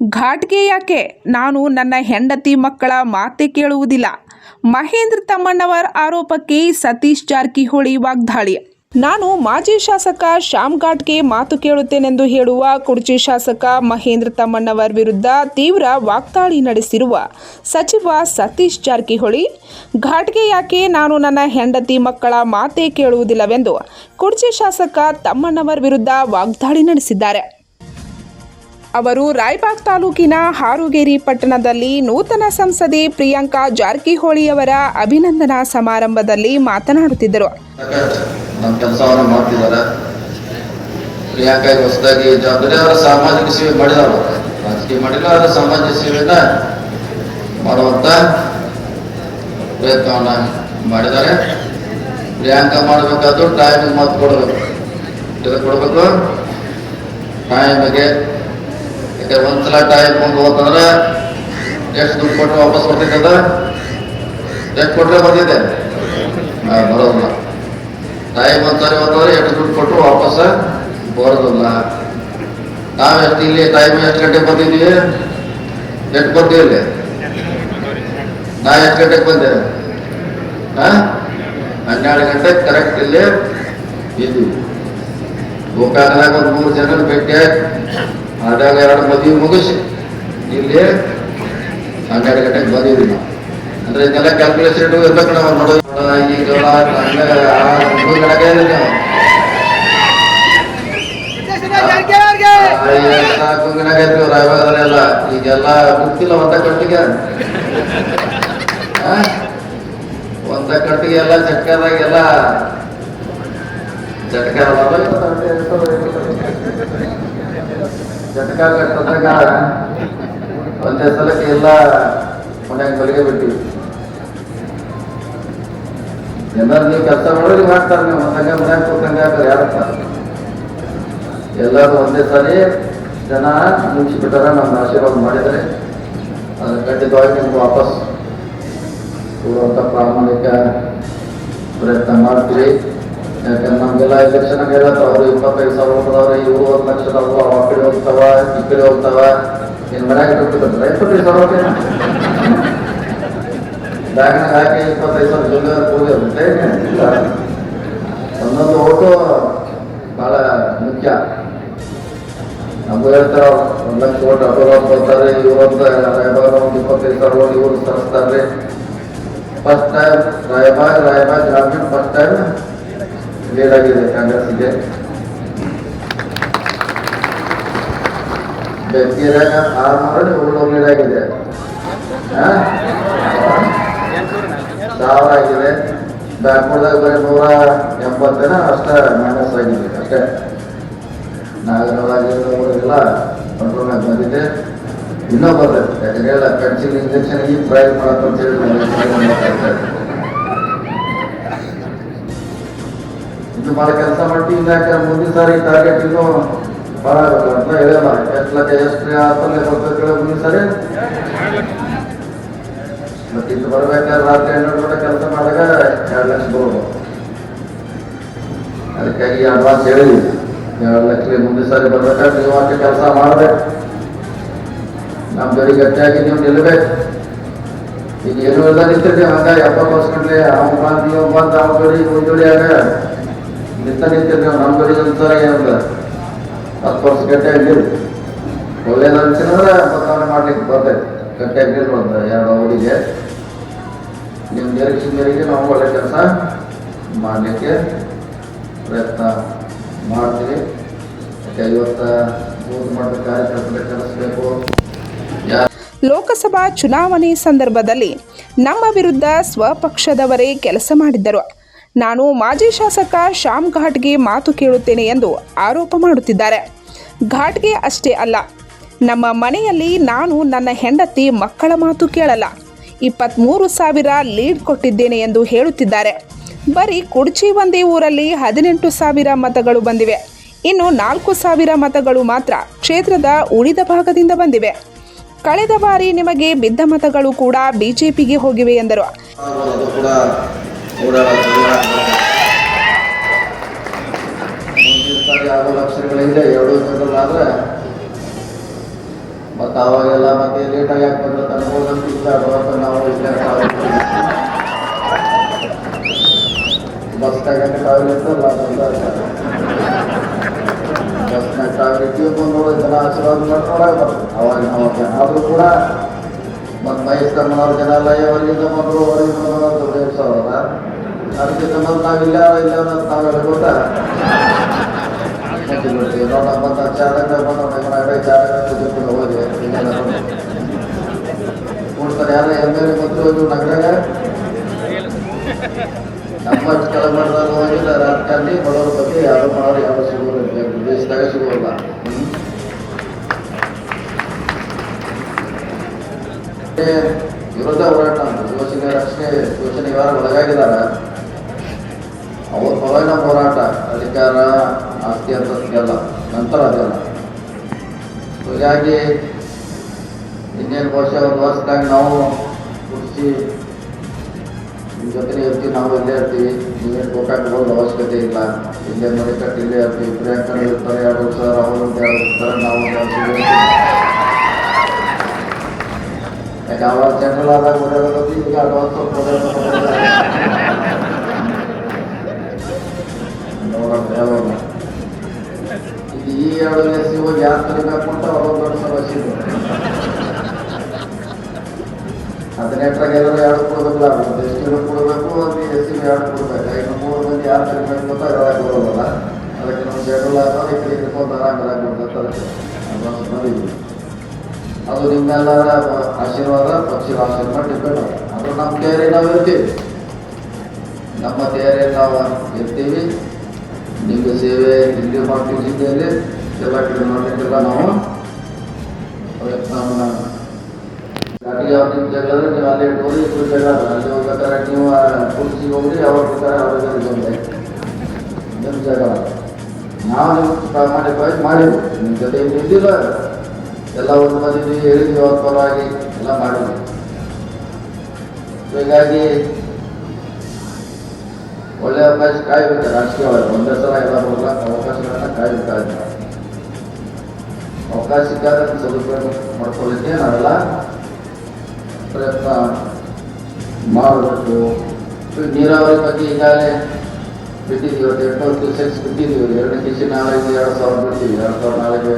ಘಾಟ್ಗೆ ಯಾಕೆ? ನಾನು ನನ್ನ ಹೆಂಡತಿ ಮಕ್ಕಳ ಮಾತೆ ಕೇಳುವುದಿಲ್ಲ. ಮಹೇಂದ್ರ ತಮ್ಮಣ್ಣವರ್ ಆರೋಪಕ್ಕೆ ಸತೀಶ್ ಜಾರಕಿಹೊಳಿ ವಾಗ್ದಾಳಿ. ನಾನು ಮಾಜಿ ಶಾಸಕ ಶ್ಯಾಮ್ ಘಾಟ್ಗೆ ಮಾತು ಕೇಳುತ್ತೇನೆಂದು ಹೇಳುವ ಕುರ್ಚಿ ಶಾಸಕ ಮಹೇಂದ್ರ ತಮ್ಮಣ್ಣವರ್ ವಿರುದ್ಧ ತೀವ್ರ ವಾಗ್ದಾಳಿ ನಡೆಸಿರುವ ಸಚಿವ ಸತೀಶ್ ಜಾರಕಿಹೊಳಿ, ಘಾಟ್ಗೆ ಯಾಕೆ ನಾನು ನನ್ನ ಹೆಂಡತಿ ಮಕ್ಕಳ ಮಾತೇ ಕೇಳುವುದಿಲ್ಲವೆಂದು ಕುರ್ಚಿ ಶಾಸಕ ತಮ್ಮಣ್ಣವರ್ ವಿರುದ್ಧ ವಾಗ್ದಾಳಿ ನಡೆಸಿದ್ದಾರೆ. ಅವರು ರಾಯಬಾಗ್ ತಾಲೂಕಿನ ಹಾರುಗೇರಿ ಪಟ್ಟಣದಲ್ಲಿ ನೂತನ ಸಂಸದೆ ಪ್ರಿಯಾಂಕಾ ಜಾರಕಿಹೊಳಿಯವರ ಅಭಿನಂದನಾ ಸಮಾರಂಭದಲ್ಲಿ ಮಾತನಾಡುತ್ತಿದ್ದರು. ಸಾಮಾಜಿಕ ಸೇವೆ ಮಾಡಿದವರು. ರಾಜಕೀಯ ಮಾಡಿಲ್ಲ ಅವರ ಸಾಮಾಜಿಕ ಸೇವೆಯನ್ನ ಮಾಡುವಂತ ಪ್ರಯತ್ನವನ್ನ ಮಾಡಿದ್ದಾರೆ. ಪ್ರಿಯಾಂಕಾ ಮಾಡಬೇಕಾದ್ರು ಟೈಮ್ ಮಾತು ಕೊಡಬೇಕು. ಕೊಡಬೇಕು. ಟೈಮಿಗೆ ಒಂದ್ಸಲ ಟೈಮ್ ಮುಂದೆ ಹೋತಂದ್ರೆ ಎಷ್ಟು ದುಡ್ಡು ಕೊಟ್ಟರೆ ವಾಪಸ್ ಬರ್ತಿದ್ದದ ಎಷ್ಟು ಕೊಟ್ಟರೆ ಬರ್ತಿದೆ ಹಾ, ಬರೋದಿಲ್ಲ ಟೈಮ್ ಅಂತಾರೆ ಹೋದ್ರೆ ಎಷ್ಟು ದುಡ್ಡು ಕೊಟ್ಟು ವಾಪಸ್ ಬರೋದಿಲ್ಲ ನಾವು ಎಷ್ಟು ಇಲ್ಲಿ ಟೈಮ್ ಎಷ್ಟು ಗಂಟೆಗೆ ಬಂದಿದ್ದೀವಿ ಎಷ್ಟು ಬಂದೀವಿ ಇಲ್ಲಿ ನಾ ಎಷ್ಟು ಗಂಟೆಗೆ ಬಂದೆ ಹಾ ಹನ್ನೆರಡು ಗಂಟೆಗೆ ಕರೆಕ್ಟ್ ಇಲ್ಲಿ ಇದ್ದೀವಿ ಗೋಕಾಕದಾಗ ಒಂದು ಮೂರು ಜನ ಭೇಟಿ ಆಯ್ತು ಆದಾಗ ಎರಡು ಮದುವೆ ಮುಗಿಸಿ. ಇಲ್ಲಿ ಹನ್ನೆರಡು ಗಂಟೆಗೆ ಬಂದಿದ್ವಿ ನಾವು ಅಂದ್ರೆ ಇದೆಲ್ಲ ಕ್ಯಾಲ್ಕುಲೇಷನ್ ಇಟ್ಟು ಕಡೆ ನಾವು ನೋಡೋದು ಸಾಕು ಗಣಗಾಯ್ತು ರಾಯವಾಗಲ್ಲ ಈಗೆಲ್ಲ ಗೊತ್ತಿಲ್ಲ ಒಂದ ಕಟ್ಟಿಗೆ? ಒಂದ ಕಟ್ಟಿಗೆ ಎಲ್ಲ ಚಟ್ಕದಾಗೆಲ್ಲ ಚಟ್ಕ ಚಟ್ಕ ಕಟ್ಟದಾಗ ಒಂದೇ ಸಲಕ್ಕೆ ಎಲ್ಲ ಮನ್ಯಾಗ ತೊಲಗೆ ಬಿಟ್ಟಿವಿ. ಏನಾದ್ರು ನೀವು ಕೆಲಸ ಮಾಡೋದು ಮಾಡ್ತಾರೆ ನೀವು. ಹಂಗೆ ಮನ್ಯಾಗ ಕೂತಂಗೆ ಯಾರು ಎಲ್ಲರೂ ಒಂದೇ ಸಾರಿ ಜನ ಮುಗಿಸಿಬಿಟ್ಟಾರ ನಮ್ಮ ಆಶೀರ್ವಾದ ಮಾಡಿದರೆ ಅದು ಖಂಡಿತವಾಗಿ ನಿಮ್ಗೆ ವಾಪಸ್ ಕೊಡುವಂಥ ಪ್ರಾಮಾಣಿಕ ಪ್ರಯತ್ನ ಮಾಡ್ತೀವಿ. ಯಾಕಂದ್ರೆ ನಮಗೆಲ್ಲ ಎಲೆಕ್ಷನ್ ಹೇಳತ್ತ ಅವರು ಇಪ್ಪತ್ತೈದು ಸಾವಿರ ಹೋಗ್ತದವ್ರೆ ಇವರು ಒಂದು ಲಕ್ಷದವು ಆ ಕಡೆ ಹೋಗ್ತಾವ ಈ ಕಡೆ ಹೋಗ್ತಾವ ಏನು ಮನ್ಯಾಗ ಇಟ್ಬಿಟ್ಟಿರ್ತಾರೆ ಇಪ್ಪತ್ತೈದು ಸಾವಿರ ಬ್ಯಾಂಕ್ನಾಗ ಹಾಕಿ ಇಪ್ಪತ್ತೈದು ಸಾವಿರ ಜೊತೆ ಕೂಲಿ ಅಂತೆ ಒಂದೊಂದು ಓಟು ಭಾಳ ಮುಖ್ಯ ನಮ್ಗೆ ಹೇಳ್ತಾರ ಒಂದು ಲಕ್ಷ ಓಟ್ ಅಪರೋಧ ಬರ್ತಾರೆ ಇವತ್ತು ರಾಯಬಾಗ ಒಂದು ಇಪ್ಪತ್ತೈದು ಸಾವಿರ ಇವರು ತರಿಸ್ತಾರೆ ಫಸ್ಟ್ ಟೈಮ್ ರಾಯಬಾಗ್ ರಾಯಬಾಗ್ ಗ್ರಾಮೀಣ ಫಸ್ಟ್ ಟೈಮ್ ಲೀಡ್ ಆಗಿದೆ ಕಾಂಗ್ರೆಸ್ಗೆ ಬೆಂಕಿರಾಗ ಆರು ಮಾಡಿ ಉರುಳು ಆಗಿದೆ ಆ? ಸಾವಿರ ಆಗಿದೆ. ಬ್ಯಾಂಕ್ದಾಗ ಬರೀ ನೂರ ಎಂಬತ್ತೇನ ಅಷ್ಟೇ ಮೈನಸ್ ಆಗಿದೆ. ಅಷ್ಟೇ. ನಾಗರವಾಗಿರೋರಿಗೆಲ್ಲ ಕಂಟ್ರೋಲ್ನಾಗ ಬಂದಿದೆ. ಇನ್ನೂ ಬರ್ತೈತೆ ಯಾಕಂದ್ರೆ ಪೆನ್ಸಿಲ್ ಇಂಜೆಕ್ಷನ್ ಈ ಪ್ರಯೋಗ ಮಾಡತ್ತ ಅಂತ ಹೇಳಿ ಭಾಳ ಕೆಲಸ ಮಾಡ್ತೀವಿ ಯಾಕೆ ಮುಂದಿನ ಸಾರಿ ಟಾರ್ಗೆಟ್ ಇನ್ನು ಭಾಳ ಆಗುತ್ತೆ ಅಂತ ಹೇಳಲ್ಲ ಎಷ್ಟು ಲಕ್ಷ, ಎಷ್ಟು ಆತಲ್ಲೇ ಬರ್ತದೆ ಮುಂದಿನ ಸಾರಿ. ಮತ್ತೆ ಇದು ಬರ್ಬೇಕಾದ್ರೆ ರಾತ್ರಿ ಹನ್ನೆರಡು ಗಂಟೆ ಕೆಲಸ ಮಾಡಿದಾಗ ಎರಡು ಲಕ್ಷ ಬರ್ಬೋದು ಅದಕ್ಕಾಗಿ ಅಡ್ವಾನ್ಸ್ ಹೇಳಿ ಎರಡು ಲಕ್ಷ ಮುಂದಿನ ಸಾರಿ ಬರ್ಬೇಕಾದ್ರೆ ನೀವು ಹಾಕಿ ಕೆಲಸ ಮಾಡಬೇಕು. ನಮ್ಮ ಬೆಳಿ ಗಟ್ಟಿಯಾಗಿ ನೀವು ನಿಲ್ಲಬೇಕು ಈಗ ಏನು ಇಲ್ಲ ನಿಂತಿರ್ತೀವಿ ಹಂಗ ಎಪ್ಪತ್ತು ವರ್ಷ ಗಂಟೆ ಅವ್ನು ಬಂದು ನೀವು ಬಂದು ಅವ್ನ ಬರೀ ಮುಂದುಳಿ ಆಗ ನಿಂತ ನಿಂತಿರ್ತೀವಿ ನಮ್ಮ ಬರೀ ಒಂದ್ಸರಿ ಏನಂದ ಹತ್ತು ವರ್ಷ ಗಟ್ಟಿಯಾಗಿ ನಿಲ್ ಒಳ್ಳೇದು ಅನ್ಸಿದ್ರೆ ಬದಲಾವಣೆ ಮಾಡ್ಲಿಕ್ಕೆ ಬರ್ತೈತೆ ಗಟ್ಟಿಯಾಗಿ ನಿಲ್ ಒಂದು ಎರಡು ಅವರಿಗೆ. ನಿಮ್ಮ ನಿರೀಕ್ಷೆ ಮೇರೆಗೆ ನಾವು ಒಳ್ಳೆ ಕೆಲಸ ಮಾಡಲಿಕ್ಕೆ ಪ್ರಯತ್ನ ಮಾಡ್ತೀವಿ. ಯಾಕೆ ಇವತ್ತು ಬೂತ್ ಮಟ್ಟದ ಕಾರ್ಯಕರ್ತರಿಗೆ ಕಲಿಸ್ಬೇಕು ಯಾರು ಲೋಕಸಭಾ ಚುನಾವಣೆ ಸಂದರ್ಭದಲ್ಲಿ ನಮ್ಮ ವಿರುದ್ಧ ಸ್ವಪಕ್ಷದವರೇ ಕೆಲಸ ಮಾಡಿದ್ದರು. ನಾನು ಮಾಜಿ ಶಾಸಕ ಶ್ಯಾಮ್ ಘಾಟ್ಗೆ ಮಾತು ಕೇಳುತ್ತೇನೆ ಎಂದು ಆರೋಪ ಮಾಡುತ್ತಿದ್ದಾರೆ. ಘಾಟ್ಗೆ ಅಷ್ಟೇ ಅಲ್ಲ, ನಮ್ಮ ಮನೆಯಲ್ಲಿ ನಾನು ನನ್ನ ಹೆಂಡತಿ ಮಕ್ಕಳ ಮಾತು ಕೇಳಲ್ಲ. ಇಪ್ಪತ್ತ್ಮೂರು ಸಾವಿರ ಲೀಡ್ ಕೊಟ್ಟಿದ್ದೇನೆ ಎಂದು ಹೇಳುತ್ತಿದ್ದಾರೆ. ಬರೀ ಕುಡ್ಚಿ ಒಂದೇ ಊರಲ್ಲಿ ಹದಿನೆಂಟು ಸಾವಿರ ಮತಗಳು ಬಂದಿವೆ. ಇನ್ನು ನಾಲ್ಕು ಸಾವಿರ ಮತಗಳು ಮಾತ್ರ ಕ್ಷೇತ್ರದ ಉಳಿದ ಭಾಗದಿಂದ ಬಂದಿವೆ. ಕಳೆದ ಬಾರಿ ನಿಮಗೆ ಬಿದ್ದ ಮತಗಳು ಕೂಡ ಬಿಜೆಪಿಗೆ ಹೋಗಿವೆ ಎಂದರು. ಅದು ಕೂಡ ಓಡಾಡ ಮುಂದಿನ ಸಾರಿ ಆಗೋ ಲಕ್ಷಣಗಳಿಂದ ಎರಡು ಜನರಲ್ಲಾದ್ರೆ ಮತ್ತು ಅವಾಗೆಲ್ಲ ಮತ್ತೆ ಲೇಟಾಗಿ ಯಾಕೆ ಬಂದ್ರೆ ಹೋದಂತ ಇಲ್ಲ ಬರೋದು ನಾವು ಇಲ್ಲೇ ಬಸ್ ತಗೊಂಡು ಟಾಯ್ಲೆಟ್ ಇರ್ತಲ್ಲ ಬಸ್ನಾಗ ಟಾಯ್ಲೆಟ್ ಬಂದು ಜನ ಆಶೀರ್ವಾದ ಮಾಡ್ಕೊಳಗೆ ಬರ್ತದೆ ಅವಾಗ ನಾವು ಜನ ಆದರೂ ಕೂಡ ಮತ್ತು ಮೈಸೂರಿನವ್ರ ಜನ ಎಲ್ಲ ಅವರಿಂದ ಬಂದರು ಅವರಿಂದ ಬಂದರು ದೇವಸ್ಥಾನದ ಅದಕ್ಕಿಂತ ಮೊದಲು ನಾವು ಇಲ್ಲ ಇಲ್ಲ ಅನ್ನೋದು ನಾವೆಲ್ಲ ಗೊತ್ತಾ ಮತ್ತೆ ಬಿಡ್ತೀವಿ ನೋಡ ಬಂದ ಚಾರಂಗ ಬಂದ ನಗರ ಚಾರಂಗ ಪೂಜೆ ಕೂಡ ಹೋಗಿ ಕೊಡ್ತಾರೆ ಯಾರು ಎಂ ಎಲ್ ಎ ಮತ್ತು ಇದು ನಗರಾಗ ನಮ್ಮ ಕೆಳಮಟ್ಟದಲ್ಲಿ ಹೋಗಿಲ್ಲ ರಾಜಕಾರಣಿ ಬಡವರ ಬಗ್ಗೆ ಯಾರು ಮಾಡೋರು ಯಾರು ಸಿಗೋಲ್ಲ ದೇಶದಾಗ ಸಿಗೋಲ್ಲ ವಿರೋಧ ಹೋರಾಟ ಅಂತ ಯೋಚನೆ ರಕ್ಷಣೆ ಯೋಚನೆ ಯಾರು ಒಳಗಾಗಿದಾರ ಅವ್ರ ಪರವಾಗಿನ ಹೋರಾಟ ಅಧಿಕಾರ ಆಸ್ತಿ ಅಂತಲ್ಲ ನಂತರ ಅದೆಲ್ಲ ಹೀಗಾಗಿ ಇನ್ನೇನು ಬಹುಶಃ ಒಂದು ವರ್ಷದಾಗ ನಾವು ಕುಡಿಸಿ ನಿಮ್ಮ ಜೊತೆ ಇರ್ತೀವಿ ನಾವು ಇಲ್ಲೇ ಇರ್ತೀವಿ ನೀವೇನು ಗೋಕಾಕ್ ಹೋಗೋದು ಅವಶ್ಯಕತೆ ಇಲ್ಲ ಇಲ್ಲೇ ಮರಿಕಟ್ಟು ಇಲ್ಲೇ ಇರ್ತೀವಿ ಪ್ರಿಯಾಂಕರು ಇರ್ತಾರೆ ಎರಡು ವರ್ಷ ರಾಹುಲ್ ಅಂತ ಎರಡು ಇರ್ತಾರೆ ನಾವು ಒಂದು ವರ್ಷ ಇಲ್ಲೇ ಇರ್ತೀವಿ. ಯಾಕೆ ಅವಾಗ ಜನರಲ್ ಆದಾಗ ಓಡಾಡೋದು ಈಗ ಅಡ್ವಾನ್ಸ್ ಸ್ವಲ್ಪ ಓಡಾಡೋದು ಯಾವಾಗ ಈ ಎರಡು ಎಸ್ ಹೋಗಿ ಯಾರು ತರಬೇಕು ಅಂತ ಅವ್ರೊಂದು ಸಮಸ್ಯೆ ಇದೆ ಹದಿನೆಂಟರಾಗ ಎಲ್ಲರೂ ಎರಡು ಕೊಡಬೇಕಲ್ಲ ಒಂದು ಎಷ್ಟು ಕೊಡಬೇಕು, ಒಂದು ಎಸ್ ಸಿ ಎರಡು ಕೊಡ್ಬೇಕು. ಇನ್ನು ಮೂರು ಮಂದಿ ಯಾರು ತರಬೇಕು ಅಂತ ಬರೋದಲ್ಲ ಅದಕ್ಕೆ ನಮ್ಮ ಜನರಲ್ಲ ಕಡೆ ಇಟ್ಕೊಂಡು ಆರಾಮೆಲ್ಲ ಅದಕ್ಕೆ ಅದು ನಿಮ್ಮೆಲ್ಲರ ಆಶೀರ್ವಾದ ಪಕ್ಷದ ಆಶೀರ್ವಾದ ಡಿಪೆಂಡ್ ಅದು ನಮ್ಮ ತೇರಿ ನಾವು ಇರ್ತೀವಿ. ನಮ್ಮ ತೇರಿ ನಾವು ಇರ್ತೀವಿ. ನಿಮ್ಗೆ ಸೇವೆ ಇಲ್ಲಿ ಮಾಡ್ತೀವಿ ಜಿಲ್ಲೆಯಲ್ಲಿ ಎಲ್ಲ ಕಡೆ ಮಾಡಲಿಕ್ಕೆಲ್ಲ ನಾವು ಪ್ರಯತ್ನವನ್ನು ಗಾಡಿ ಯಾವ ನಿಮ್ಮ ಜಗಳ ಅಂದ್ರೆ ನೀವು ಅಲ್ಲಿ ಇಟ್ಕೊಳ್ಳಿ ಇಬ್ಬರು ಜಗಳ ಅದ. ಅಲ್ಲಿ ಹೋಗ್ಬೇಕಾದ್ರೆ ನೀವು ಕುರ್ಚಿ ಹೋಗ್ರಿ ಅವ್ರ ಪ್ರಕಾರ ಅವ್ರಿಗೆ ಬಂದೆ ನಿಮ್ಮ ಜಗಳ ನಾವು ನಿಮ್ಮ ಪ್ರಾಮಾಣಿಕವಾಗಿ ಮಾಡಿದ್ವಿ ನಿಮ್ಮ ಜೊತೆ ಏನು ಇದ್ದಿಲ್ಲ ಎಲ್ಲ ಒಂದು ಬಂದಿದ್ವಿ ಹೇಳಿದ್ವಿ ಅವ್ರ ಪರವಾಗಿ ಎಲ್ಲ ಮಾಡಿದ್ವಿ ಹೀಗಾಗಿ ಒಳ್ಳೆ ಅವಕಾಶ ಕಾಯ್ಬೇಕು, ರಾಜಕೀಯವಾಗಿ. ಒಂದೇ ಸಲ ಎಲ್ಲ ಬರಲ್ಲ ಅವಕಾಶಗಳನ್ನ ಕಾಯ್ಬೇಕಾದ್ರೆ ಅವಕಾಶ ಸದುಪಯೋಗ ಮಾಡ್ಕೊಳ್ಳಿಕ್ಕೆ ನಾವೆಲ್ಲ ಪ್ರಯತ್ನ ಮಾಡಬೇಕು. ನೀರಾವರಿ ಬಗ್ಗೆ ಈಗಾಗಲೇ ಬಿಟ್ಟಿದ್ದೀವಿ, ಇವತ್ತು ಎಂಟುನೂರು ಕ್ಯೂಸೆಕ್ಸ್ ಬಿಟ್ಟಿದ್ದೀವಿ. ಎರಡು ಕೆ ಜಿ ನಾಳೆಗೆ ಎರಡು ಸಾವಿರ ಬಿಡ್ತೀವಿ. ಎರಡು ಸಾವಿರ ನಾಲ್ಕು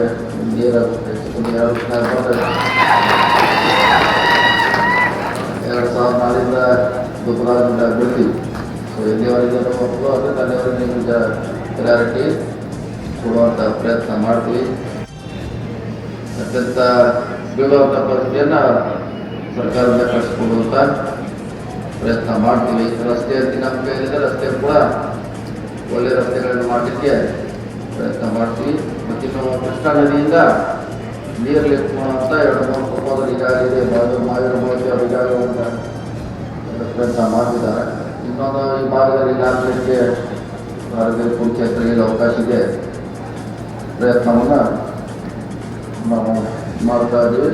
ನೀರಾಗುತ್ತೆ ಒಂದು ಎರಡು ಸಾವಿರ ಎರಡು ಸಾವಿರ ಗೊಬ್ಬರದಿಂದ ಬಿಡ್ತೀವಿ. ಸೊ ಎಲ್ಲಿವರೆಗೆ ಹೋಗ್ಬೇಕು ಅದು ಅಲ್ಲಿವರೆಗೆ ನಿಮ್ಗೆ ಕ್ಲಾರಿಟಿ ಕೊಡುವಂಥ ಪ್ರಯತ್ನ ಮಾಡ್ತೀವಿ ಅತ್ಯಂತ ಬೀಳುವಂಥ ಪರಿಸ್ಥಿತಿಯನ್ನು ಸರ್ಕಾರದಿಂದ ಕಳಿಸ್ಕೊಡುವಂಥ ಪ್ರಯತ್ನ ಮಾಡ್ತೀವಿ ರಸ್ತೆ ಅಂತ ನಮ್ಮ ಕೈಲಿದೆ ರಸ್ತೆ ಕೂಡ ಒಳ್ಳೆ ರಸ್ತೆಗಳನ್ನು ಮಾಡಲಿಕ್ಕೆ ಪ್ರಯತ್ನ ಮಾಡ್ತೀವಿ ಮತ್ತು ಇನ್ನು ಕೃಷ್ಣಾ ನದಿಯಿಂದ ನೀರು ಲಿಫ್ಟ್ ಎರಡು ಮೂರು ಕುಟುಂಬದಲ್ಲಿ ಈಗಾಗಲೇ ಮಾವಿನ ಮೋದಿ ಅವರು ಈಗಾಗಲೇ ಪ್ರಯತ್ನ ಮಾಡ್ತಿದ್ದಾರೆ. ಇನ್ನೊಂದು ಈ ಭಾಗದಲ್ಲಿ ಆಗಲಿಕ್ಕೆ ಭಾರತೀಯ ಕ್ಷೇತ್ರದಲ್ಲಿ ಅವಕಾಶ ಇದೆ. ಪ್ರಯತ್ನವನ್ನು ನಾವು ಮಾಡ್ತಾ ಇದ್ದೀವಿ.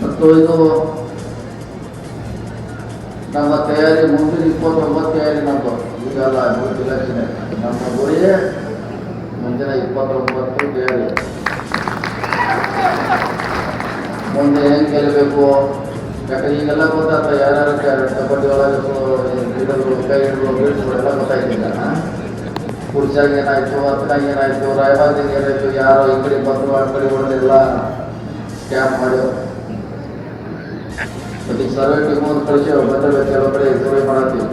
ಮತ್ತು ಇದು ನಮ್ಮ ತಯಾರಿ ಮುಂದಿನ ಇಪ್ಪತ್ತೊಂಬತ್ತು ತಯಾರಿ ನಮ್ಮದು ಈಗಲ್ಲ ಮುಂದಿನ ಇಲೆಕ್ಷನ್ ನಮ್ಮ ಗುರಿಯೇ ಮುಂದಿನ ಇಪ್ಪತ್ತೊಂಬತ್ತು ತಯಾರಿ ಮುಂದೆ ಏನು ಗೆಲ್ಲಬೇಕು ಯಾಕಂದ್ರೆ ಈಗೆಲ್ಲ ಗೊತ್ತಾಗ್ತದೆ ಯಾರು ಕಬಡ್ಡಿ ಒಳಗೆ ಲೀಡರ್ಗಳು ಕೈ ಹಿಡಿದು ಬೀಳ್ಸ್ಗಳು ಎಲ್ಲ ಗೊತ್ತಾಯ್ತಿಲ್ಲ ಕುರ್ಚಾಗ ಏನಾಯ್ತು, ಹತ್ತನಾಗ ಏನಾಯ್ತು ರಾಯಬಾಗಿಗೆ ಏನಾಯ್ತು, ಯಾರು ಈ ಕಡೆ ಬಂದರು ಆ ಕಡೆ ಹೊಡೆದಿಲ್ಲ ಕ್ಯಾಂಪ್ ಮಾಡಿ. ಮತ್ತೆ ಈ ಸರ್ವೆ ಟೀಮ್ ಒಂದು ಕಳಿಸಿ ಬಂದ್ರೆ ಕೆಲವು ಕಡೆ ಸರ್ವೆ ಮಾಡತ್ತೀವಿ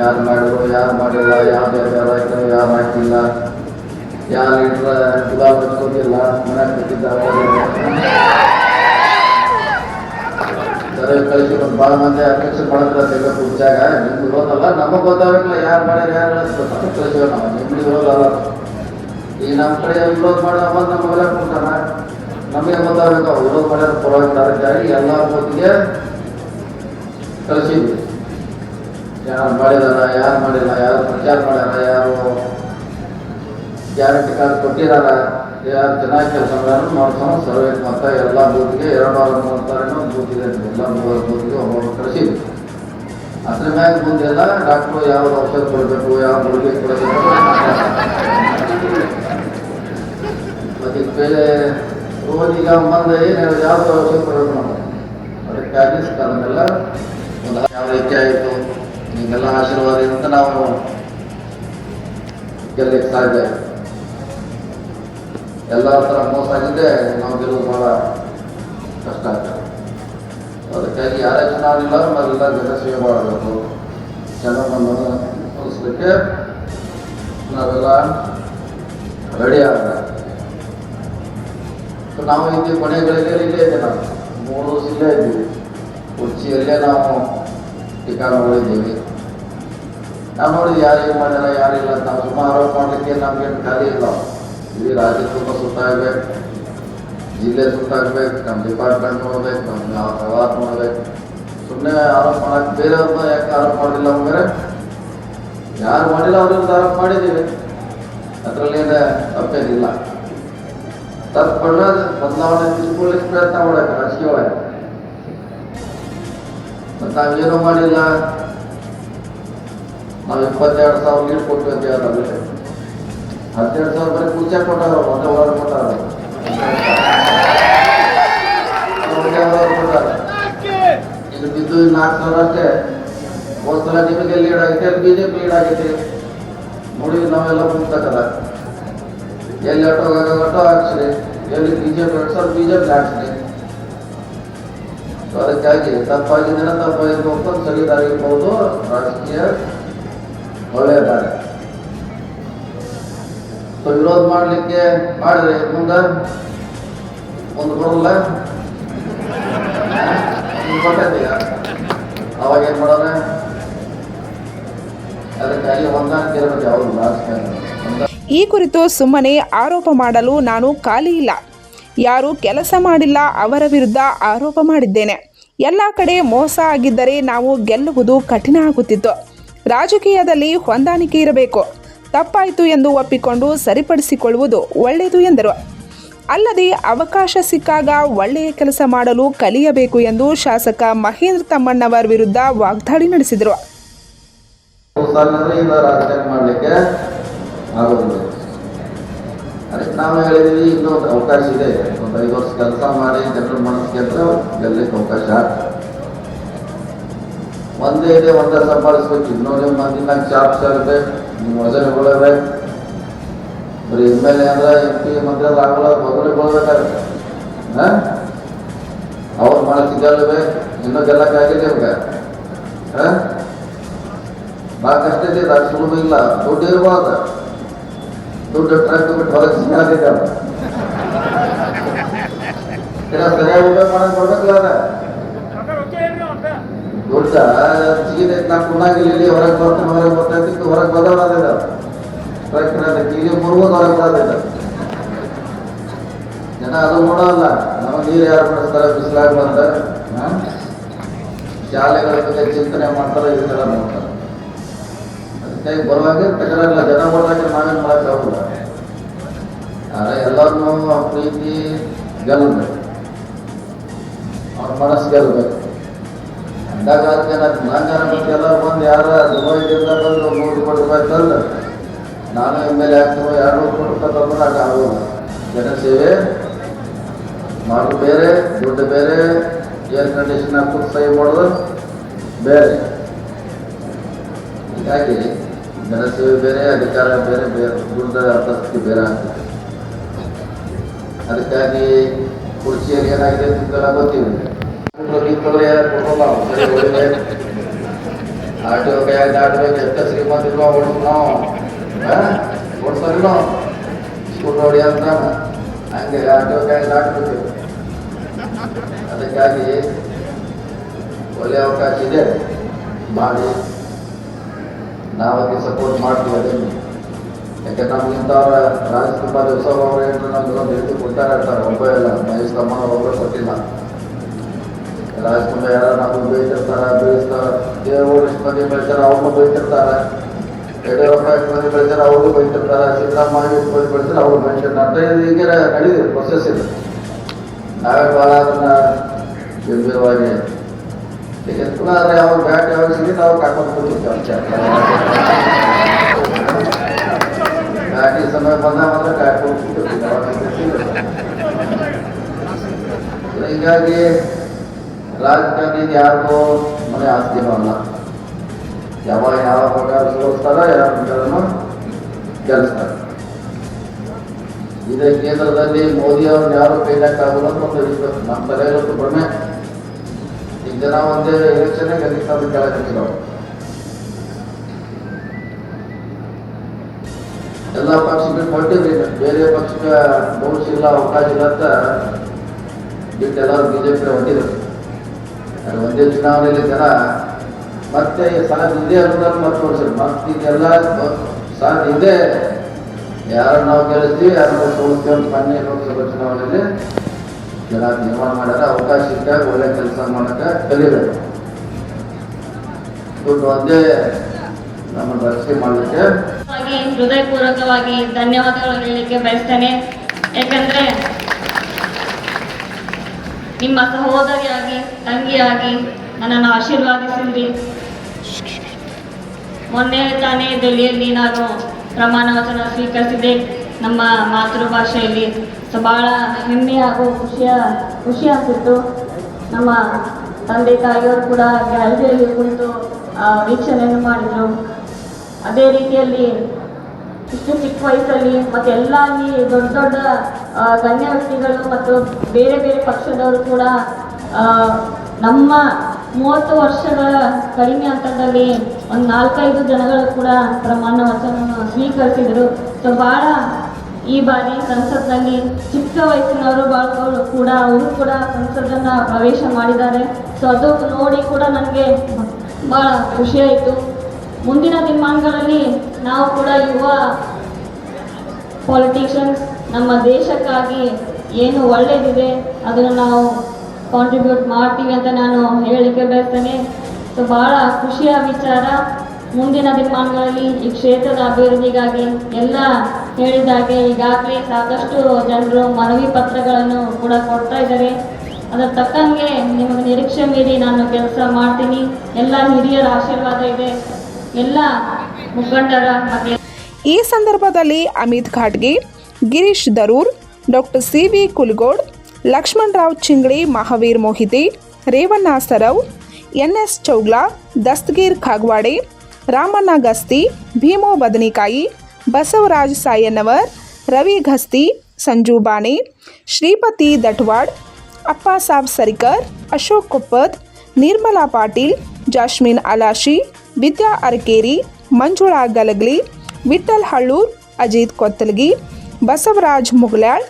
ಯಾರು ಮಾಡಿದ್ರು, ಯಾರು ಮಾಡಿಲ್ಲ, ಯಾರು ಯಾರು ಹಾಕಿದ್ರು ಯಾರು ಹಾಕಿಲ್ಲ, ಯಾರು ಇಟ್ರ ಗುಲಾಬ್ ಹಚ್ಕೊಂಡಿಲ್ಲ ಮನೆ ಕಟ್ಟಿದ್ದಾರೆ ಸರ್ವೆ ಕಳಿಸಿ ಒಂದು ಭಾಳ ಮಂದಿ ಅಧ್ಯಕ್ಷ ಮಾಡಿದ್ರೆ ಕುರ್ಚಾಗ ನಿಮ್ಗೆ ಇರೋದಲ್ಲ ನಮಗೆ ಗೊತ್ತಾಗಲ್ಲ ಯಾರು ಮಾಡ್ಯಾರ, ಯಾರು ಅಂತ ಕಳಿಸಿವ ನಾವು. ನಿಮ್ಗೆ ಇರೋದಲ್ಲ ಈಗ ನಮ್ಮ ಕಡೆ ವಿರೋಧ ಮಾಡಿ ಬಂದು ನಮಗೆಲ್ಲ ಕೊಡ್ತಾರ. ನಮಗೆ ಗೊತ್ತಾಗಬೇಕು ವಿರೋಧ ಮಾಡ್ಯಾರ, ಪರವಾಗಿ ಡೈರೆಕ್ಟಾಗಿ ಎಲ್ಲ ಹೊತ್ತಿಗೆ ಕಳಿಸಿದ್ವಿ ಯಾರು ಮಾಡಿದಾರ, ಯಾರು ಮಾಡಿಲ್ಲ, ಯಾರು ಪ್ರಚಾರ ಮಾಡ್ಯಾರ, ಯಾರು ಗ್ಯಾರಂಟಿ ಕಾರ್ಡ್ ಕೊಟ್ಟಿದಾರ ಯಾರು ಚೆನ್ನಾಗಿ ಕೆಲಸ ಮಾಡ್ಯಾರ ಮಾಡ್ತಾನೆ ಸರ್ವೆ ಮಾಡ್ತಾ ಎಲ್ಲ ಬೂತ್ಗೆ ಎರಡು ಆರು ಮೂವತ್ತಾರೇನೋ ಬೂತ್ ಇದೆ. ಎಲ್ಲ ಮೂವರು ಬೂತ್ಗೆ ಒಬ್ಬೊಬ್ಬರು ಕಳಿಸಿದ್ವಿ ಅದ್ರ ಮ್ಯಾಗ ಮುಂದೆಲ್ಲ ಡಾಕ್ಟ್ರು ಯಾವ ಔಷಧ ಕೊಡಬೇಕು, ಯಾವ ಗುಳಿಗೆ ಕೊಡಬೇಕು. ಮತ್ತೆ ಮೇಲೆ ರೋಗ ಈಗ ಬಂದು ಏನು ಯಾವ್ದು ಔಷಧ ಕೊಡಬೇಕು ನಾವು ಅದಕ್ಕಾಗಿ ಅದನ್ನೆಲ್ಲ ಒಂದು ಯಾವ ರೀತಿ ಆಯಿತು ಆಶೀರ್ವಾದ ಅಂತ ನಾವು ಗೆಲ್ಲಕ್ಕೆ ಸಾಧ್ಯ. ಎಲ್ಲ ಥರ ಮೋಸ ಆಗಿದ್ದೆ ನಾವು ಗೆಲುವು ಭಾಳ ಕಷ್ಟ ಆಗ್ತದೆ ಅದಕ್ಕಾಗಿ ಯಾರೇ ಚೆನ್ನಾಗಿಲ್ಲ ಇಲ್ಲ ಮೊದಲೆಲ್ಲ ಜನಸೇವೆ ಮಾಡಬೇಕು. ಜನವನ್ನು ಉಳಿಸ್ಲಿಕ್ಕೆ ನಾವೆಲ್ಲ ರೆಡಿ ಆಗ ನಾವು ಇಲ್ಲಿ ಕೊನೆಗಳಿಗೆ ಇಲ್ಲೇ ಇದ್ದೆ ನಾವು ಮೂರು ದಿವಸ ಇಲ್ಲೇ ಇದ್ದೀವಿ. ಕುರ್ಚಿಯಲ್ಲೇ ನಾವು ಟಿಕಾಣ ಮಾಡಿದ್ದೀವಿ ನಾವು ನೋಡಿ ಯಾರು ಏನು ಮಾಡಿಲ್ಲ ಯಾರಿಲ್ಲ ನಾವು ಸುಮಾರು ಮಾಡಲಿಕ್ಕೆ ನಮಗೇನು ಖಾಲಿ ಇಲ್ಲ. ಇಡೀ ರಾಜ್ಯ ತುಂಬ ಸುತ್ತಾಗಬೇಕು ಜಿಲ್ಲೆ ಸುತ್ತಾಗಬೇಕು ನಮ್ಮ ಡಿಪಾರ್ಟ್ಮೆಂಟ್ ನೋಡ್ಬೇಕು ನಮ್ಮ ಯಾವ ವ್ಯವಹಾರ ನೋಡ್ಬೇಕು ಸುಮ್ಮನೆ ಆರೋಪ ಮಾಡಕ್ಕೆ ಬೇರೆಯವ್ರನ್ನ ಯಾಕೆ ಆರೋಪ ಮಾಡಿಲ್ಲ ಅಂದರೆ ಯಾರು ಮಾಡಿಲ್ಲ ಅವ್ರಿಂದ ಆರೋಪ ಮಾಡಿದ್ದೀವಿ. ಅದರಲ್ಲೇನು ತಪ್ಪೇನಿಲ್ಲ. ತಪ್ಪಣ್ಣ ಬದಲಾವಣೆ ತಿಳ್ಕೊಳ್ಳಿಕ್ಕೆ ಪ್ರಯತ್ನ ಮಾಡಕ್ಕೆ ರಾಜಕೀಯ ಒಳಗೆ ಮತ್ತು ನಾವೇನು ಮಾಡಿಲ್ಲ? ನಾವು ಇಪ್ಪತ್ತೆರಡು ಸಾವಿರ ಲೀಡ್ ಕೊಟ್ಟು ಅಂತ ಹೇಳ್ತಾರೆ ಹದಿನೆರಡು ಸಾವಿರ ರೂಪಾಯಿ ಪೂಜೆ ಕೊಟ್ಟಾರ ಒಂದು ವಾರ ಕೊಟ್ಟಾರ ಇದು ಬಿದ್ದು ನಾಲ್ಕು ಸಾವಿರ ಅಷ್ಟೇ. ಹೋದ ಸಲ ನಿಮಗೆ ಲೀಡ್ ಆಗೈತೆ ಬಿ ಜೆ ಪಿ ಲೀಡ್ ಆಗೈತೆ. ನೋಡಿ, ನಾವೆಲ್ಲ ಮುಂತಕ್ಕದ ಎಲ್ಲಿ ಆಟೋ ಆಟೋ ಹಾಕ್ಸ್ರಿ ಎಲ್ಲಿ B J P sir B J P ರಾಜಕೀಯ ಸೊ ವಿರೋಧ ಮಾಡಲಿಕ್ಕೆ ಮಾಡಿದ್ರೆ ಮುಂದೆ ಮುಂದೆ ಬರಲ್ಲ ಕೊಟ್ಟಿದ್ದೀಯ? ಅವಾಗ ಏನು ಮಾಡೋಣ ಅದಕ್ಕಾಗಿ ಹೊಂದಾಣಿಕೆ ಇರಬೇಕು ಅವರು ರಾಜಕಾರಣ ಈ ಕುರಿತು ಸುಮ್ಮನೆ ಆರೋಪ ಮಾಡಲು ನಾನು ಖಾಲಿ ಇಲ್ಲ. ಯಾರು ಕೆಲಸ ಮಾಡಿಲ್ಲ, ಅವರ ವಿರುದ್ಧ ಆರೋಪ ಮಾಡಿದ್ದೇನೆ. ಎಲ್ಲ ಕಡೆ ಮೋಸ ಆಗಿದ್ದರೆ ನಾವು ಗೆಲ್ಲುವುದು ಕಠಿಣ ಆಗುತ್ತಿತ್ತು. ರಾಜಕೀಯದಲ್ಲಿ ಹೊಂದಾಣಿಕೆ ಇರಬೇಕು. ತಪ್ಪಾಯಿತು ಎಂದು ಒಪ್ಪಿಕೊಂಡು ಸರಿಪಡಿಸಿಕೊಳ್ಳುವುದು ಒಳ್ಳೆಯದು ಎಂದರು. ಅಲ್ಲದೆ ಅವಕಾಶ ಸಿಕ್ಕಾಗ ಒಳ್ಳೆಯ ಕೆಲಸ ಮಾಡಲು ಕಲಿಯಬೇಕು ಎಂದು ಶಾಸಕ ಮಹೇಂದ್ರ ತಮ್ಮಣ್ಣವರ್ ವಿರುದ್ಧ ವಾಗ್ದಾಳಿ ನಡೆಸಿದರು. ಅದಕ್ಕೆ ನಾವು ಹೇಳಿದ್ವಿ ಇನ್ನೂ ಒಂದು ಅವಕಾಶ ಇದೆ. ಒಂದು ಐದು ವರ್ಷ ಕೆಲಸ ಮಾಡಿ ಜನರ ಮನಸ್ಸಿಗೆ ಅಂತ ಗೆಲ್ಲಕ್ಕೆ ಅವಕಾಶ. ಒಂದೇ ಇದೆ, ಒಂದೇ ಸಂಪಾದಿಸ್ಬೇಕು. ಇನ್ನೊಂದು ಮಂದಿ ನಂಗೆ ಚಾಪ್ ಸಾಗುತ್ತೆ ನಿಮ್ಮ ವಜನಗಳಿವೆ ಬರೀ ಎಂ ಎಲ್ ಎ ಅಂದ್ರೆ ಎಂ ಪಿ ಮಂತ್ರಿ ಆಗಲ್ಲ ಮೊದಲು ಬೀಳ್ಬೇಕಾದ್ರೆ ಹಾಂ? ಅವ್ರ ಗೆಲ್ಲವೆ ಇನ್ನೂ ಗೆಲ್ಲಕ್ಕಾಗಿದೆ ಇವಾಗ ಭಾಳ ಕಷ್ಟ ಇದೆ, ಅದು ಸುಲಭ ಇಲ್ಲ. ದುಡ್ಡು ಇರಬಾರ್ದು ದುಡ್ಡು ಟ್ರಕ್ ಬಿಟ್ಟು ಹೊರಗೆ ಸರಿಯಾಗಿ ಉಪಯೋಗ ದುಡ್ಡ? ಸಿಗಿದೆ ನಾ ಕುಣಾಗಿಲ್ಲಿ ಹೊರಗೆ ಬರ್ತೀನಿ ಹೊರಗೆ ಬರ್ತೈತಿ ಹೊರಗೆ ಬದಲಾದಿಲ್ಲ ಅದಕ್ಕೆ ಈಗ ಮುರುಗೋದು ಹೊರಗೆ ಬರೋದಿಲ್ಲ ಜನ ಅದು ನೋಡಲ್ಲ ನಾವು ನೀರು ಯಾರು ಬಿಡಿಸ್ತಾರೆ ಬಿಸಿಲಾಗ ಬಂದ ಶಾಲೆಗಳ ಬಗ್ಗೆ ಚಿಂತನೆ ಮಾಡ್ತಾರೆ ಇದೆಲ್ಲ ನೋಡ್ತಾರೆ. ಅದಕ್ಕಾಗಿ ಬರುವಾಗ ತಗರಲ್ಲ, ಜನ ಬರುವಾಗ ನಾವೇನು ಮಾಡಕ್ಕೆ ಆಗುಲ್ಲ ಆದರೆ ಎಲ್ಲರನ್ನೂ ಪ್ರೀತಿ ಗೆಲ್ಲಬೇಕು. ಅವ್ರ ಮನಸ್ಸು ಗೆಲ್ಲಬೇಕು. ನಾಂಗಾರ ಮತ್ತೆ ಎಲ್ಲ ಬಂದು ಯಾರ ದುಬೈದಿಂದ ಬಂದು ಮೂರು ಕೋಟಿ ರೂಪಾಯಿ ತಂದು ನಾನು ಎಂ ಎಲ್ ಎ ಎರಡು ನೂರು ರೂಪಾಯಿ ತಂದು నాకు ಆಗೋಲ್ಲ ಜನಸೇವೆ ಬೇರೆ, ದುಡ್ಡು ಬೇರೆ ಏರ್ ಕಂಡೀಷನ್ ಬೇರೆ. ಹೀಗಾಗಿ ಬೇರೆ, ಅಧಿಕಾರ ಬೇರೆ ಬೇರೆ, ದುಡ್ಡು ಆಗ್ತದೆ. ಅದಕ್ಕಾಗಿ ಕುರ್ಚಿಯಲ್ಲಿ ಏನಾಗಿದೆ ಅಂತ ಗೊತ್ತಿಲ್ಲ. ಆರ್ ಟಿ ಒ ಕೈಯಾಗ ದಾಟಬೇಕು ಎಷ್ಟ ಶ್ರೀಮಂತ ಹೊಡ್ದು ನಾವು ಕೊಡ್ತಾರಿಲ್ಲ ಸ್ಕೂಲ್ ನೋಡಿ ಅಂತ ಹಂಗೆ ಆರ್ ಟಿ ಒ ಕೈಯಾಗ ಅದಕ್ಕಾಗಿ ಒಳ್ಳೆಯ ಅವಕಾಶ ಇದೆ. ಮಾಡಿ. ನಾವು ಸಪೋರ್ಟ್ ಮಾಡ್ತೀವಿ ಅದನ್ನು. ಯಾಕೆ ನಮ್ಗಿಂತವ್ರ ರಾಜಕುಮಾರ್ ದಿವಸ ಅವರು ಏನು ನಮ್ಗೆ ಒಂದು ಹಿಡಿದು ಕೊಡ್ತಾರೆ ಅಂತಾರೆ ಒಬ್ಬ ಇಲ್ಲ. ಮಹೇಶ್ ತಮ್ಮ ಒಬ್ಬರು ಕೊಟ್ಟಿಲ್ಲ ರಾಜಕುಮಾರ್ ಯಾರು ನಮಗೆ ಬೈತಿರ್ತಾರೆ ಬೀಳಿಸ್ತಾರೆ ದೇವರು ಎಷ್ಟು ಮಂದಿ ಬೆಳಿತಾರೆ ಅವ್ರನ್ನೂ ಬೈತಿರ್ತಾರೆ ಯಡಿಯೂರಪ್ಪ ಎಷ್ಟು ಮಂದಿ ಬೆಳಿತಾರೆ ಅವ್ರಿಗೂ ಬೈತಿರ್ತಾರೆ ಸಿದ್ದರಾಮಯ್ಯ ಎಷ್ಟು ಮಂದಿ ಬೆಳಿತಾರೆ ಅವ್ರು ಬೈತಿರ್ತಾರೆ ಅಂತ ಹೀಗೆ ನಡೀತಿದೆ ಪ್ರೊಸೆಸ್ ಇದೆ ನಾವೇ ಭಾಳ ಅದನ್ನ ಗಂಭೀರವಾಗಿ ಈಗ ಪುನಃ ಆದರೆ ಯಾವಾಗ ಬ್ಯಾಟ್ ಯಾವಾಗ ಸಿಗಿ ನಾವು ಕರ್ಕೊಂಡು ಕೂತಿರ್ತೀವಿ ಅಷ್ಟೇ ಬ್ಯಾಟಿ ಸಮಯ ಬಂದ ಮಾತ್ರ ಕಾಯ್ಕೊಂಡು ಕೂತಿರ್ತೀವಿ ಅವಾಗ ಸಿಗುತ್ತೆ. ಹೀಗಾಗಿ ರಾಜಕಾರಣಿ ಯಾರಿಗೂ ಮನೆ ಆಸ್ತಿನೂ ಅಲ್ಲ. ಯಾವಾಗ ಯಾವ ಪ್ರಕಾರ ಸೋಲಿಸ್ತಾರ ಯಾವ ಪ್ರಕಾರನು ಗೆಲ್ಲಿಸ್ತಾರೆ ಇದೇ ಕೇಂದ್ರದಲ್ಲಿ ಮೋದಿ ಅವ್ರನ್ನ ಯಾರು ಕೈಲಾಕಾಗಲ್ಲ ಅಂತ ನಮ್ಮ ತಲೆಯಲ್ಲಿ ಕಡಿಮೆ. ಈಗ ಜನ ಒಂದೇ ಎಲೆಕ್ಷನ್ ಗೆಲ್ಲಿಸ್ತಾರೆ ಕೇಳಕ್ಕಿಲ್ಲ ಎಲ್ಲ ಪಕ್ಷಕ್ಕೆ ಕೊಟ್ಟಿದ್ರಿ ಬೇರೆ ಪಕ್ಷಕ್ಕೆ ಭವಿಷ್ಯ ಇಲ್ಲ ಅವಕಾಶ ಇಲ್ಲ ಅಂತ ಬಿಟ್ಟು ಎಲ್ಲರೂ ಬಿಜೆಪಿ ಹೊಂದಿದ್ರು ಒಂದೇ ಚುನಾವಣೆಯಲ್ಲಿ ಜನ ಮತ್ತೆ ಸಲ ಇದೇ ಅನ್ನೋದನ್ನು ಮತ್ತೆ ತೋರಿಸಿದ್ರು ಮತ್ತೆ ಇದೆಲ್ಲ ಸಾಲ ಇದೆ ಯಾರು ನಾವು ಗೆಲ್ಲಿಸ್ತೀವಿ ಯಾರು ನಾವು ಸೋಲಿಸ್ತೀವಿ ಅಂತ ಮೊನ್ನೆ ಲೋಕಸಭಾ ಚುನಾವಣೆಯಲ್ಲಿ ಜನ ನಿರ್ಮಾಣ ಮಾಡಲ್ಲ, ಅವಕಾಶ ಸಿಕ್ಕಾಗ ಒಳ್ಳೆ ಕೆಲಸ ಮಾಡಕ್ಕೆ ಕಲಿಬೇಕು. ಒಂದೇ ನಮ್ಮ ರಕ್ಷೆ ಮಾಡಲಿಕ್ಕೆ. ಹೃದಯಪೂರ್ವಕವಾಗಿ ಧನ್ಯವಾದಗಳು ಹೇಳಲಿಕ್ಕೆ ಬಯಸ್ತೇನೆ. ಯಾಕಂದ್ರೆ ನಿಮ್ಮ ಸಹೋದರಿಯಾಗಿ, ತಂಗಿಯಾಗಿ ನನ್ನನ್ನು ಆಶೀರ್ವಾದಿಸಿದ್ರಿ ಮೊನ್ನೆ ತಾನೇ ದೆಹಲಿಯಲ್ಲಿ ನಾನು ಪ್ರಮಾಣ ವಚನ ಸ್ವೀಕರಿಸಿದೆ. ನಮ್ಮ ಮಾತೃಭಾಷೆಯಲ್ಲಿ ಸೊ ಭಾಳ ಹೆಮ್ಮೆ ಹಾಗೂ ಖುಷಿಯ ಖುಷಿ ಆಗ್ತಿತ್ತು ನಮ್ಮ ತಂದೆ ತಾಯಿಯವರು ಕೂಡ ಗ್ಯಾಲರಿಯಲ್ಲಿ ಕುಳಿತು ವೀಕ್ಷಣೆಯನ್ನು ಮಾಡಿದರು. ಅದೇ ರೀತಿಯಲ್ಲಿ ಇಷ್ಟು ಚಿಕ್ಕ ವಯಸ್ಸಲ್ಲಿ ಮತ್ತೆ ಎಲ್ಲ ಅಲ್ಲಿ ದೊಡ್ಡ ದೊಡ್ಡ ಗಣ್ಯ ವ್ಯಕ್ತಿಗಳು ಮತ್ತು ಬೇರೆ ಬೇರೆ ಪಕ್ಷದವರು ಕೂಡ ನಮ್ಮ ಮೂವತ್ತು ವರ್ಷಗಳ ಕಡಿಮೆ ಹಂತದಲ್ಲಿ ಒಂದು ನಾಲ್ಕೈದು ಜನಗಳು ಕೂಡ ಪ್ರಮಾಣ ವಚನವನ್ನು ಸ್ವೀಕರಿಸಿದರು. ಸೊ ಭಾಳ ಈ ಬಾರಿ ಸಂಸತ್ನಲ್ಲಿ ಚಿಕ್ಕ ವಯಸ್ಸಿನವರು ಬಾಳ್ಕೊಂಡು ಕೂಡ, ಅವರು ಕೂಡ ಸಂಸತ್ತನ್ನು ಪ್ರವೇಶ ಮಾಡಿದ್ದಾರೆ. ಸೊ ಅದು ನೋಡಿ ಕೂಡ ನನಗೆ ಭಾಳ ಖುಷಿಯಾಯಿತು ಮುಂದಿನ ದಿನಮಾನಗಳಲ್ಲಿ ನಾವು ಕೂಡ ಯುವ ಪಾಲಿಟಿಷಿಯನ್ಸ್ ನಮ್ಮ ದೇಶಕ್ಕಾಗಿ ಏನು ಒಳ್ಳೆಯದಿದೆ ಅದನ್ನು ನಾವು ಕಾಂಟ್ರಿಬ್ಯೂಟ್ ಮಾಡ್ತೀವಿ ಅಂತ ನಾನು ಹೇಳಲಿಕ್ಕೆ ಬಯಸ್ತೇನೆ. ಸೊ ಭಾಳ ಖುಷಿಯ ವಿಚಾರ. ಮುಂದಿನ ದಿನಮಾನಗಳಲ್ಲಿ ಈ ಕ್ಷೇತ್ರದ ಅಭಿವೃದ್ಧಿಗಾಗಿ ಎಲ್ಲ ಹೇಳಿದಾಗೆ ಈಗಾಗಲೇ ಸಾಕಷ್ಟು ಜನರು ಮನವಿ ಪತ್ರಗಳನ್ನು ಕೂಡ ಕೊಡ್ತಾ ಇದ್ದಾರೆ. ಅದರ ತಕ್ಕಂಗೆ ನಿಮಗೆ ನಿರೀಕ್ಷೆ ಮೀರಿ ನಾನು ಕೆಲಸ ಮಾಡ್ತೀನಿ. ಎಲ್ಲ ಹಿರಿಯರ ಆಶೀರ್ವಾದ ಇದೆ. ಎಲ್ಲ ಮುಖಂಡರ ಈ ಸಂದರ್ಭದಲ್ಲಿ Amit Khadge Girish Darur doctor C V Kulgod Lakshmanrao Chingli, Mahavir Mohiti, Revanna Sarav N S Chougla, Dastagir Khagwade, Ramanna Gasti, Bhimo Badanikayi, Basavaraj Sayannavar Ravi Ghasti Sanju Bane, Shripati Datwad, Appa Sab Sarikar, Ashok Koppad, Nirmala Patil, Jasmine Alashi, Vidya Arakeri, Manjula Galagli Vithal Hallur, Ajit Kottalagi Basavaraj Muglal,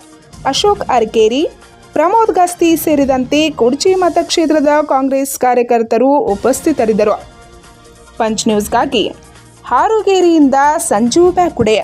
Ashok Arkeri, Pramod Gasti ಸೇರಿದಂತೆ ಕುಡ್ಚಿ ಮತಕ್ಷೇತ್ರದ ಕಾಂಗ್ರೆಸ್ ಕಾರ್ಯಕರ್ತರು ಉಪಸ್ಥಿತರಿದ್ದರು. Punch ನ್ಯೂಸ್ಗಾಗಿ ಹಾರುಗೇರಿಯಿಂದ ಸಂಜು ಬ್ಯಾಕುಡೆ.